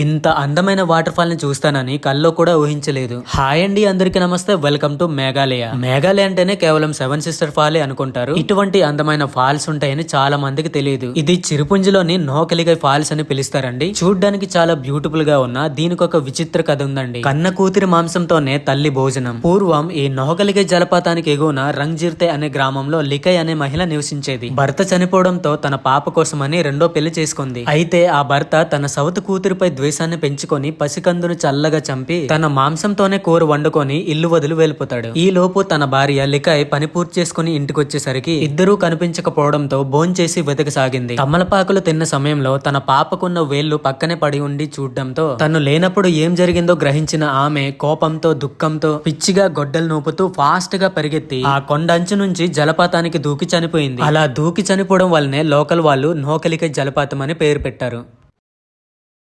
ఇంత అందమైన వాటర్ ఫాల్ని చూస్తానని కల్లో కూడా ఊహించలేదు. హాయ్ అండి అందరికీ నమస్తే వెల్కమ్ టు మేఘాలయ. మేఘాలయ అంటేనే కేవలం సెవెన్ సిస్టర్ ఫాలే అనుకుంటారు. ఇటువంటి అందమైన ఫాల్స్ ఉంటాయని చాలా మందికి తెలియదు. ఇది చిరుపుంజిలోని నోకలిగై ఫాల్స్ అని పిలుస్తారండి. చూడ్డానికి చాలా బ్యూటిఫుల్గా ఉన్న దీనికి ఒక విచిత్ర కథ ఉందండి. కన్న కూతురి మాంసంతోనే తల్లి భోజనం. పూర్వం ఈ నోకలిగై జలపాతానికి ఎగువన రంగ్జీర్తే అనే గ్రామంలో లికై అనే మహిళ నివసించేది. భర్త చనిపోవడంతో తన పాప కోసమని రెండో పెళ్ళి చేసుకుంది. అయితే ఆ భర్త తన సౌత్ కూతురిపై ద్వేషాన్ని పెంచుకొని పసికందును చల్లగా చంపి తన మాంసంతోనే కూర వండుకొని ఇల్లు వదిలి వెళ్ళిపోతాడు. ఈ లోపు తన భార్య లికాయ్ పని పూర్తి చేసుకుని ఇంటికొచ్చేసరికి ఇద్దరూ కనిపించకపోవడంతో భోంచేసి వెతకసాగింది. తమలపాకులు తిన్న సమయంలో తన పాపకున్న వేళ్ళు పక్కనే పడి ఉండి చూడడంతో తను లేనప్పుడు ఏం జరిగిందో గ్రహించిన ఆమె కోపంతో దుఃఖంతో పిచ్చిగా గొడ్డలు నూపుతూ ఫాస్ట్గా పరిగెత్తి ఆ కొండంచు నుంచి జలపాతానికి దూకి చనిపోయింది. అలా దూకి చనిపోవడం వల్లనే లోకల్ వాళ్ళు నోకలిక జలపాతం అని పేరు పెట్టారు.